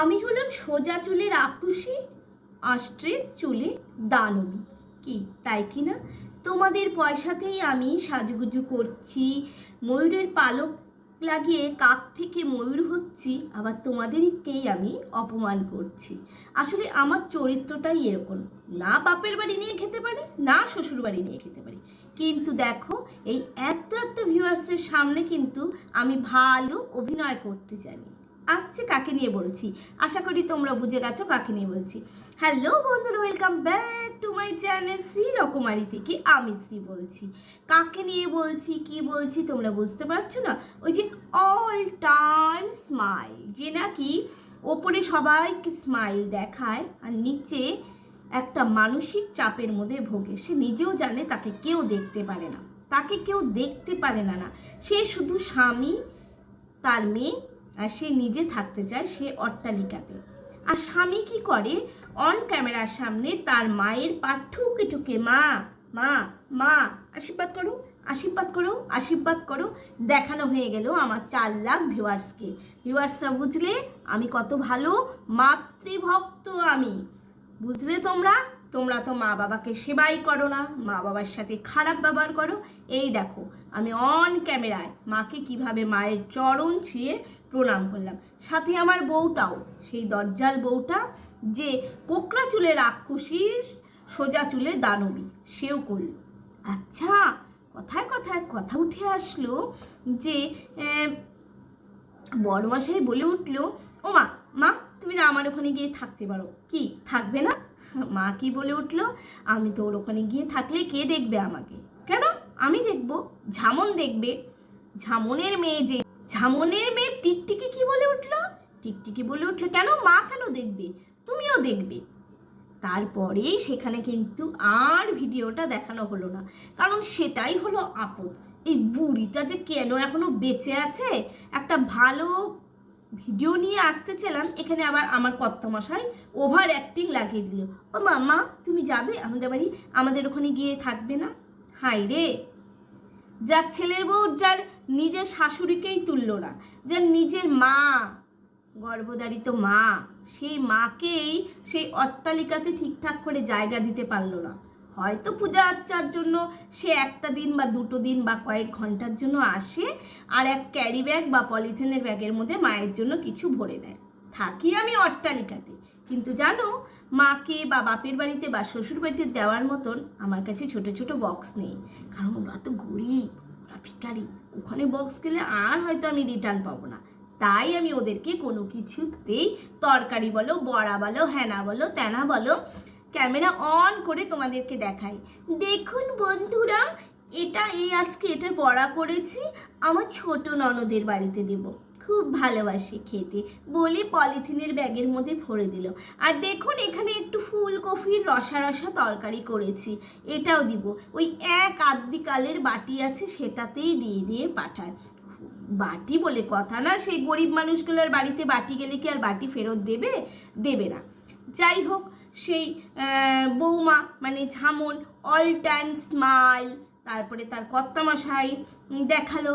আমি হলাম সোজা চুলে রাক্ষসী আষ্ট্রের চুলে দানবী। কি, তাই কি না? তোমাদের পয়সাতেই আমি সাজুগুজু করছি, ময়ূরের পালক লাগিয়ে কাক থেকে ময়ূর হচ্ছি, আবার তোমাদেরকেই আমি অপমান করছি। আসলে আমার চরিত্রটাই এরকম। না বাপের বাড়ি নিয়ে খেতে পারি, না শ্বশুর বাড়ি নিয়ে খেতে পারি। কিন্তু দেখো, এই এত এত ভিউয়ার্সের সামনে কিন্তু আমি ভালো অভিনয় করতে জানি। আসছে কাকে নিয়ে বলছি? আশা করি তোমরা বুঝে গেছো কাকে নিয়ে বলছি। হ্যালো বন্ধুরা welcome back to my channel Shri Rokomari থেকে আমি শ্রী বলছি। কাকে নিয়ে বলছি, কি বলছি তোমরা বুঝতে পারছ না? ওই যে অল টাইম স্মাইল যে নাকি ওপরে সবাইকে স্মাইল দেখায় আর নিচে একটা মানসিক চাপের মধ্যে ভোগে। সে নিজেও জানে, তাকে কেউ দেখতে পারে না। তাকে কেউ দেখতে পারে না না। সে শুধু স্বামী, তার মেয়ে সে নিজে থাকতে চায় সে অট্টালিকাতে। আর স্বামী কি করে? অন ক্যামেরার সামনে তার মায়ের পা ঠুকে ঠুকে, মা মা মা, আশীর্বাদ করো আশীর্বাদ করো আশীর্বাদ করো। দেখানো হয়ে গেল আমার চার লাখ ভিউয়ার্সকে ভিউয়ার্সরা বুঝলে, আমি কত ভালো, মাতৃভক্ত আমি। বুঝলে তোমরা? তোমরা তো মা বাবাকে সেবাই করো না, মা বাবার সাথে খারাপ ব্যবহার করো। এই দেখো, আমি অন ক্যামেরায় মাকে কীভাবে মায়ের চরণ ছুঁয়ে প্রণাম করলাম। সাথে আমার বউটাও, সেই দজ্জাল বউটা, যে কোকড়া চুলে রাক্ষসীর সোজা চুলে দানবী, সেও করল। আচ্ছা কথায় কথায় কথা উঠে আসলো যে বড়মশাই বলে উঠল ও মা মা, তুমি না আমার ওখানে গিয়ে থাকতে পারো। কি, থাকবে না? মা কি বলে উঠল? আমি তো ওর ওখানে গিয়ে থাকলে কে দেখবে আমাকে? কেন? আমি দেখব। ঝামন দেখবে। ঝামনের মেয়ে যে ঝামনের মেয়ে টিকটিকি কি বলে উঠল? টিকটিকি বলে উঠল, কেন? মা কেন দেখবে? তুমিও দেখবে। তারপরে সেখানে কিন্তু আর ভিডিওটা দেখানো হলো না। কারণ সেটাই হলো আপদ। এই বুড়িটা যে কেন এখনও বেঁচে আছে? একটা ভালো ভিডিও নিয়ে আসতে চেলাম এখানে আবার আমার কর্তমশাই ওভার অ্যাক্টিং লাগিয়ে দিল। ও মামা তুমি যাবে? আমাদের বাড়ি, আমাদের ওখানে গিয়ে থাকবে না? হাই রে! যার ছেলের বউ, যার নিজের শাশুড়িকেই তুললো না, যার নিজের মা, গর্ভধারিত মা, সেই মাকেই সেই অট্টালিকাতে ঠিকঠাক করে জায়গা দিতে পারল না। হয়তো পূজা আর্চার জন্য সে একটা দিন বা দুটো দিন বা কয়েক ঘণ্টার জন্য আসে আর এক ক্যারি ব্যাগ বা পলিথিনের ব্যাগের মধ্যে মায়ের জন্য কিছু ভরে দেয়। থাকি আমি অট্টালিকাতে। কিন্তু জানো, মাকে বা বাপের বাড়িতে বা শ্বশুর বাড়িতে দেওয়ার মতন আমার কাছে ছোট ছোট বক্স নেই। কারণ ওরা তো গরিব, ওরা ভিখারি। ওখানে বক্স গেলে আর হয়তো আমি রিটার্ন পাবো না। তাই আমি ওদেরকে কোনো কিছুতেই তরকারি বলো, বড়া বলো হ্যানা বলো, তেনা বলো ক্যামেরা অন করে তোমাদেরকে দেখাই। দেখুন বন্ধুরা, এটা এই আজকে এটা বড়া করেছি। আমার ছোট ননদের বাড়িতে দেব। খুব ভালোবাসি খেতে। বলে পলিথিনের ব্যাগের মধ্যে ভরে দিল। আর দেখুন, এখানে একটু ফুলকপির রসা রসা তরকারি করেছি। এটাও দিব। ওই এক আদ্যিকালের বাটি আছে, সেটাতেই দিয়ে দিয়ে পাঠায় বাটি বলে কথা না, সেই গরিব মানুষগুলোর বাড়িতে বাটি গেলে কি আর বাটি ফেরত দেবে? দেবে না। যাই হোক সেই বৌমা মানে ঝামন অল টাইম স্মাইল তারপরে তার কর্তামশাই দেখাল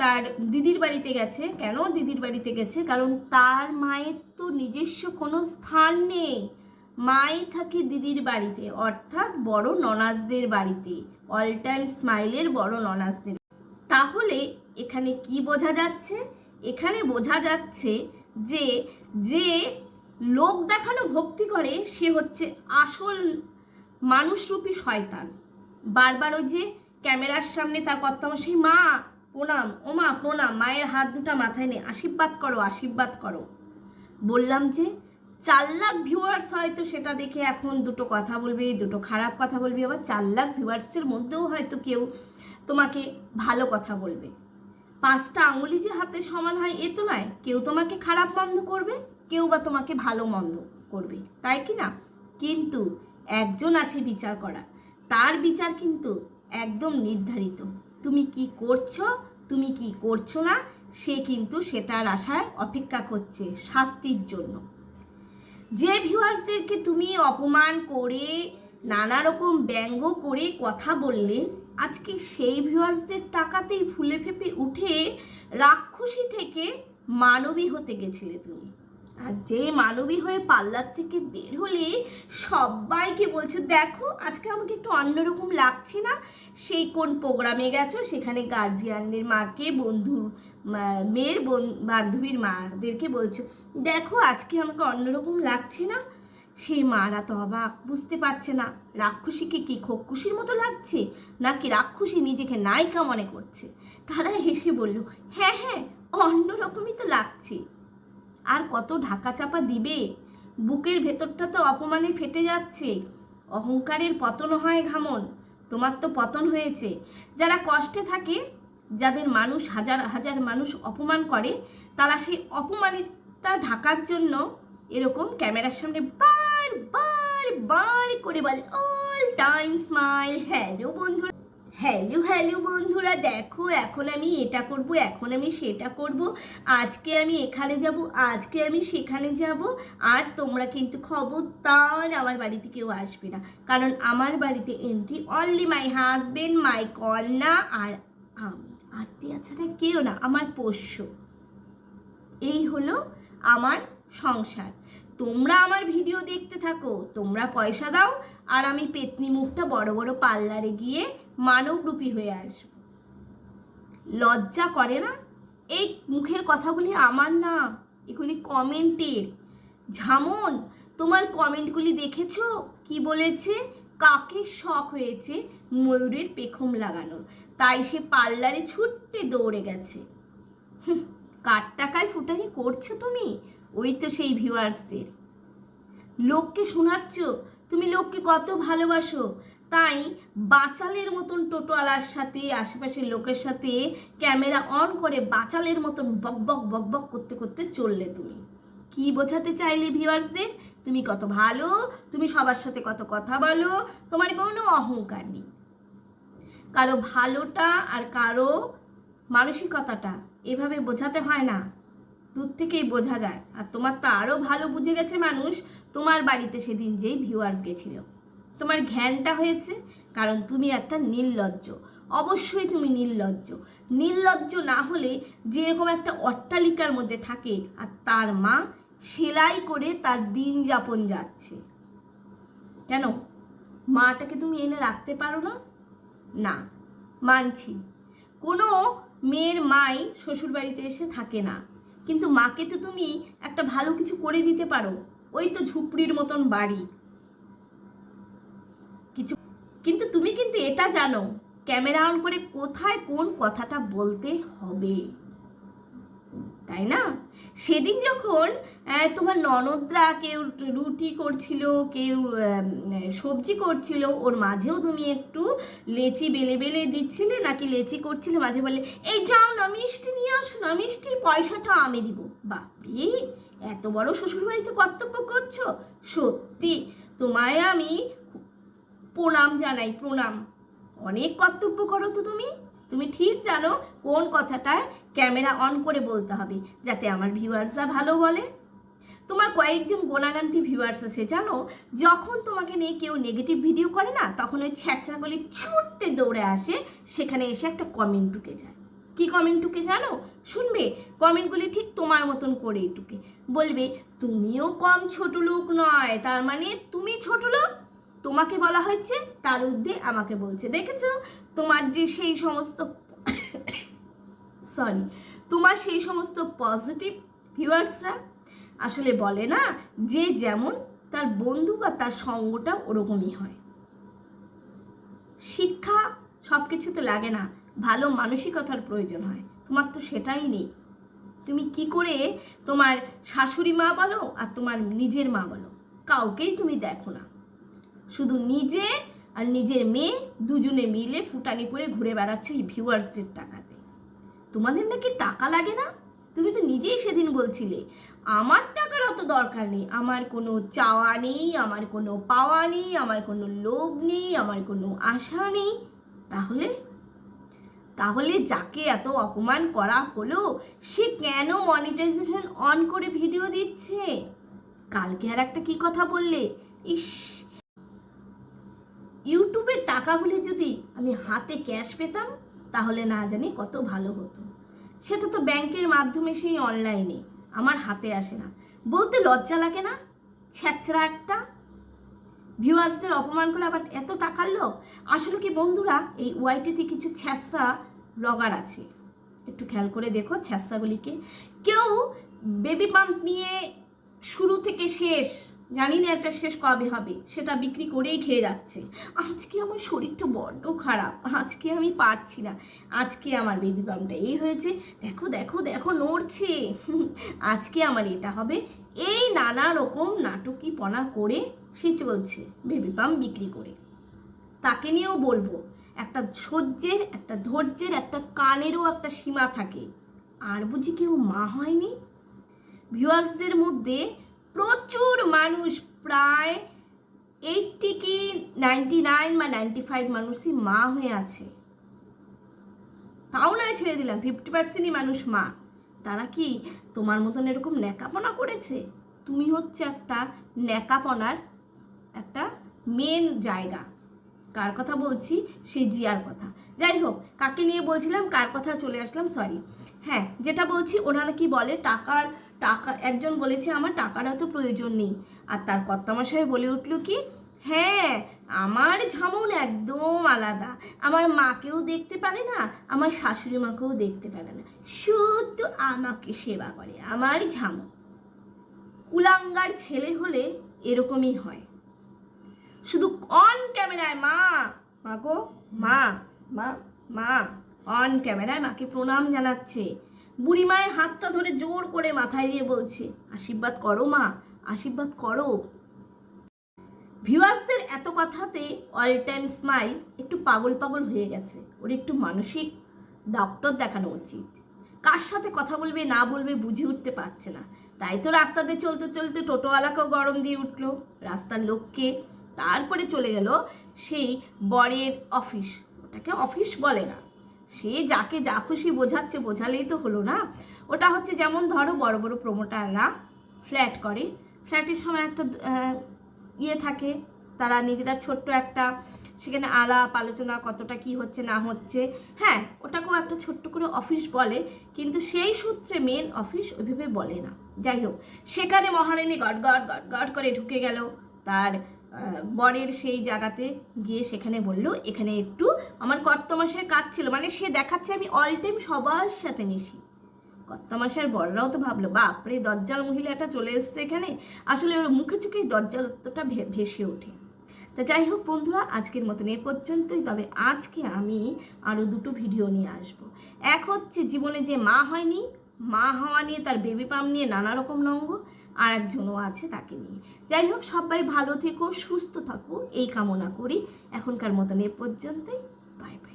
তার দিদির বাড়িতে গেছে। কেন দিদির বাড়িতে গেছে? কারণ তার মায়ের তো নিজস্ব কোনো স্থান নেই। মাই থাকে দিদির বাড়িতে, অর্থাৎ বড় ননাজদের বাড়িতে। অল টাইম স্মাইলের বড় ননাজদের। তাহলে এখানে কি বোঝা যাচ্ছে? এখানে বোঝা যাচ্ছে যে যে লোক দেখানো ভক্তি করে, সে হচ্ছে আসল মানুষরূপী শয়তান। বারবার ওই যে ক্যামেরার সামনে তার কর্তব্য সেই মা, প্রণাম, ও মা, প্রণাম, মায়ের হাত দুটা মাথায় নে, আশীর্বাদ করো আশীর্বাদ করো। বললাম যে চার লাখ ভিউয়ার্স হয়তো সেটা দেখে এখন দুটো কথা বলবে, দুটো খারাপ কথা বলবে, আবার চার লাখ ভিউয়ার্সের মধ্যেও হয়তো কেউ তোমাকে ভালো কথা বলবে। পাঁচটা আঙুলি যে হাতে সমান হয়, এ তো নয়, কেউ তোমাকে খারাপ বন্ধ করবে কেউ বা তোমাকে ভালো মন্দ করবে, তাই কি না? কিন্তু একজন আছে বিচার করা তার বিচার কিন্তু একদম নির্ধারিত। তুমি কি করছ, তুমি কি করছ না, সে কিন্তু সেটার আশায় অপেক্ষা করছে শাস্তির জন্য। যে ভিউয়ার্সদেরকে তুমি অপমান করে, নানা রকম ব্যঙ্গ করে কথা বললে, আজকে সেই ভিউয়ার্সদের টাকাতেই ফুলে ফেপে উঠে রাক্ষসী থেকে মানবী হতে গেছিলে তুমি। আর যে মানবী হয়ে পাল্লার থেকে বের হলে সবাইকে বলছে, দেখো, আজকে আমাকে একটু অন্যরকম লাগছে না? সেই কোন প্রোগ্রামে গেছো? সেখানে গার্জিয়ানদের মাকে, বন্ধুর মেয়ের বোন- বান্ধবীর মাদেরকে বলছো, দেখো, আজকে আমাকে অন্যরকম লাগছে না? সেই মারা তো অবাক, বুঝতে পারছে না, রাক্ষসীকে কি খোকুশির মতো লাগছে? নাকি রাক্ষসী নিজেকে নায়িকা মনে করছে? তারা হেসে বলল হ্যাঁ হ্যাঁ অন্যরকমই তো লাগছে। আর কত ঢাকা চাপা দিবে? বুকের ভেতরটা তো অপমানে ফেটে যাচ্ছে। অহংকারের পতন হয় ঘামন। তোমার তো পতন হয়েছে। যারা কষ্টে থাকে, যাদের মানুষ হাজার হাজার মানুষ অপমান করে, তারা সেই অপমানিতা ঢাকার জন্য এরকম ক্যামেরার সামনে বার বার বার করে বলে অল টাইম স্মাইল হ্যালো বন্ধুরা। হ্যালো হ্যালো বন্ধুরা, দেখো, এখন আমি এটা করব, এখন আমি সেটা করব, আজকে আমি এখানে যাব, আজকে আমি সেখানে যাব, আর তোমরা কিন্তু খবর খবরদার আমার বাড়িতে কেউ আসবে না, কারণ আমার বাড়িতে entry only my husband my কন্যা আর আমি। আত্মীয় ছাড়া কেউ না, আমার পোষ্য। এই হলো আমার সংসার। তোমরা আমার ভিডিও দেখতে থাকো, তোমরা পয়সা দাও, আর আমি পেতনি মুখটা বড় বড় পার্লারে গিয়ে মানবরূপী হয়ে আসব। লজ্জা করে না? এই মুখের কথাগুলি আমার না। এগুলি কমেন্টের। ঝামন, তোমার কমেন্টগুলি দেখেছ? কি বলেছে? কাকে শখ হয়েছে ময়ূরের পেখম লাগানোর? তাই সে পার্লারে ছুটতে দৌড়ে গেছে। কার টাকায় ফুটানি করছ তুমি? ওই তো সেই ভিউয়ার্সদের লোককে শোনাচ্ছ? তুমি লোককে কত ভালোবাসো? তাই বাচালের মতন টোটোওয়ালার সাথে, আশেপাশের লোকের সাথে ক্যামেরা অন করে বাচালের মতন বকবক বকবক করতে করতে চললে তুমি। কি বোঝাতে চাইলে ভিউয়ার্সদের? তুমি কত ভালো, তুমি সবার সাথে কত কথা বলো, তোমার কোনো অহংকার নেই। কারও ভালোটা আর কারও মানসিকতাটা এভাবে বোঝাতে হয় না। দূর থেকেই বোঝা যায়। আর তোমার তো আরও ভালো বুঝে গেছে মানুষ, তোমার বাড়িতে সেদিন যেই ভিউয়ার্স গেছিল। তোমার ঘ্যানটা হয়েছে, কারণ তুমি একটা নির্লজ্জ। অবশ্যই তুমি নির্লজ্জ। নির্লজ্জ না হলে যেরকম একটা অট্টালিকার মধ্যে থাকে, আর তার মা সেলাই করে তার দিন যাপন যাচ্ছে। কেন? মাটাকে তুমি এনে রাখতে পারো না? না, মানছি। কোনো মেয়ের মাই শ্বশুর বাড়িতে এসে থাকে না। কিন্তু মাকে তো তুমি একটা ভালো কিছু করে দিতে পারো। ওই তো ঝুপড়ির মতন বাড়ি। কিছু কিন্তু তুমি কিন্তু এটা জানো, ক্যামেরা অন করে কোথায় কোন কথাটা বলতে হবে। তাই না? সেদিন যখন তোমার ননদরা কেউ রুটি করছিল, কেউ সবজি করছিল, ওর মাঝেও তুমি একটু লেচি বেলে বেলে দিচ্ছিলে, নাকি লেচি করছিলে, মাঝে বলে এই যাও না, মিষ্টি নিয়ে আসো না পয়সাটা আমি দিব। বাপরে, এত বড় শ্বশুরবাড়িতে কর্তব্য করছ? সত্যি, তোমায় আমি প্রণাম জানাই, প্রণাম। অনেক কর্তব্য করো তো তুমি। তুমি ঠিক জানো কোন কথাটায় ক্যামেরা অন করে বলতে হবে, যাতে আমার ভিউয়ার্সরা ভালো বলে। তোমার কয়েকজন গোনাগান্তি ভিউয়ার্স আছে, জানো? যখন তোমাকে নিয়ে কেউ নেগেটিভ ভিডিও করে না, তখন ওই ছ্যাঁচড়াগুলি ছুটতে দৌড়ে আসে, সেখানে এসে একটা কমেন্ট ঢুকে যায়। কি কমেন্ট ঢুকে, জানো? শুনবে? কমেন্টগুলি ঠিক তোমার মতন করেই ঢুকে। বলবে, তুমিও কম ছোট লোক নয়, তার মানে তুমি ছোট লোক তোমাকে বলা হয়েছে, তার উদ্দে আমাকে বলছে। দেখেছ? তোমার যে সেই সমস্ত সরি তোমার সেই সমস্ত পজিটিভ ভিউয়ার্সরা আসলে বলে না যে যেমন তার বন্ধু বা তার সঙ্গটা ওরকমই হয়। শিক্ষা সব কিছুতে লাগে না। ভালো মানসিকতার প্রয়োজন হয়। তোমার তো সেটাই নেই। তুমি কি করে তোমার শাশুড়ি মা বলো আর তোমার নিজের মা বলো? কাউকেই তুমি দেখো না। শুধু নিজে আর নিজের মেয়ে দুজনে মিলে ফুটানি করে ঘুরে বেড়াচ্ছ এই ভিউয়ার্সদের টাকাতে। তোমাদের নাকি টাকা লাগে না? তুমি তো নিজেই সেদিন বলছিলে, আমার টাকার অত দরকার নেই, আমার কোনো চাওয়া নেই, আমার কোনো পাওয়া নেই, আমার কোনো লোভ নেই, আমার কোনো আশা নেই। তাহলে? তাহলে যাকে এত অপমান করা হলো, সে কেন মনিটাইজেশন অন করে ভিডিও দিচ্ছে? কালকে আর একটা কি কথা বললে? ইস! ইউটিউবের টাকাগুলি যদি আমি হাতে ক্যাশ পেতাম, তাহলে না জানি কত ভালো হতো। সেটা তো ব্যাংকের মাধ্যমে সেই অনলাইনে, আমার হাতে আসে না। বলতে লজ্জা লাগে না? ছ্যাচরা একটা? ভিউয়ার্সদের অপমান করে আবার এত টাকার লোক আসলে কি বন্ধুরা, এই ওয়াইটিতে কিছু ছ্যাঁচড়া ব্লগার আছে? একটু খেয়াল করে দেখো ছ্যাঁচড়াগুলিকে। কেউ বেবি পাম্প নিয়ে শুরু থেকে শেষ জানি না এটা শেষ কবে হবে, সেটা বিক্রি করেই খেয়ে যাচ্ছে। আজকে আমার শরীরটা বড্ড খারাপ, আজকে আমি পারছি না। আজকে আমার বেবি পাম্পটা এই হয়েছে, দেখো দেখো দেখো, নড়ছে। আজকে আমার এটা হবে, এই নানা রকম নাটকীপনা করে সে চলছে বেবি পাম্প বিক্রি করে। তাকে নিয়েও বলব, একটা সহ্যের, একটা ধৈর্যের, একটা কানেরও একটা সীমা থাকে। আর বুঝি কেউ মা হয়নি? ভিউয়ার্সদের মধ্যে প্রচুর মানুষ প্রায় এইটটি কি নাইনটি নাইন বা নাইনটি ফাইভ মানুষই মা হয়ে আছে। তাও নয় ছেড়ে দিলাম ফিফটি পার্সেন্টই মানুষ মা। তারা কি তোমার মতন এরকম ন্যাকাপনা করেছে? তুমি হচ্ছে একটা ন্যাকাপনার একটা মেন জায়গা। কার কথা বলছি? সেই জিয়ার কথা। যাই হোক, কাকে নিয়ে বলছিলাম? কার কথা চলে আসলাম? সরি হ্যাঁ যেটা বলছি, ওনারা কি বলে, টাকার টাকা, একজন বলেছে, আমার টাকার অত প্রয়োজন নেই। আর তার কর্তামশাই বলে উঠল কি হ্যাঁ আমার ঝামুন একদম আলাদা। আমার মাকেও দেখতে পারে না, আমার শাশুড়ি মাকেও দেখতে পারে না। শুধু আমাকে সেবা করে, আমার ঝামু কুলাঙ্গার ছেলে হলে এরকমই হয়। শুধু অন ক্যামেরায় মা মা গো, মা মা মা অন ক্যামেরায় মাকে প্রণাম জানাচ্ছে। বুড়ি মায়ের হাতটা ধরে জোর করে মাথায় দিয়ে বলছে, আশীর্বাদ করো মা, আশীর্বাদ করো। ভিউয়ার্সদের এত কথাতে অল টাইম স্মাইল একটু পাগল পাগল হয়ে গেছে, ওর একটু মানসিক ডক্টর দেখানো উচিত। কার সাথে কথা বলবে, না বলবে বুঝে উঠতে পারছে না। তাই তো রাস্তাতে চলতে চলতে টোটোওয়ালাকেও গরম দিয়ে উঠল, রাস্তার লোককে তারপরে চলে গেল সেই বরের অফিস ওটাকে অফিস বলে না। সে যাকে যা খুশি বোঝাচ্ছে, বোঝালেই তো হলো না। ওটা হচ্ছে যেমন ধরো বড় বড় প্রমোটাররা ফ্ল্যাট করে। ফ্ল্যাটের সময় একটা ইয়ে থাকে। তারা নিজেরা ছোট্ট একটা, সেখানে আলাপ, আলোচনা, কতটা কি হচ্ছে, না হচ্ছে। হ্যাঁ ওটাকেও একটা ছোট্ট করে অফিস বলে, কিন্তু সেই সূত্রে মেন অফিস ওইভাবে বলে না। যাই হোক, সেখানে মহারানী গট গট গট গট করে ঢুকে গেল। তার বরের সেই জায়গাতে গিয়ে সেখানে বলল, এখানে একটু আমার কর্তমাসের কাজ ছিল। মানে সে দেখাচ্ছে আমি অল টাইম সবার সাথে মিশি। কর্তামাশার বড়রাও তো ভাবলো, বাপরে, দজ্জাল মহিলাটা চলে এসছে এখানে। আসলে ওর মুখে চোখেই দজ্জালত্বটা ভেসে ওঠে। তা যাই হোক বন্ধুরা, আজকের মতন এ পর্যন্তই। তবে আজকে আমি আরও দুটো ভিডিও নিয়ে আসব। এক হচ্ছে, জীবনে যে মা হয়নি, মা হওয়া নিয়ে তার বেবি পাম নিয়ে নানা রকম নঙ্গ আর একজনও আছে তাকে নিয়ে। যাই হোক সবাই ভালো থেকো, সুস্থ থাকো, এই কামনা করি। এখনকার মতন এ পর্যন্তই। Bye bye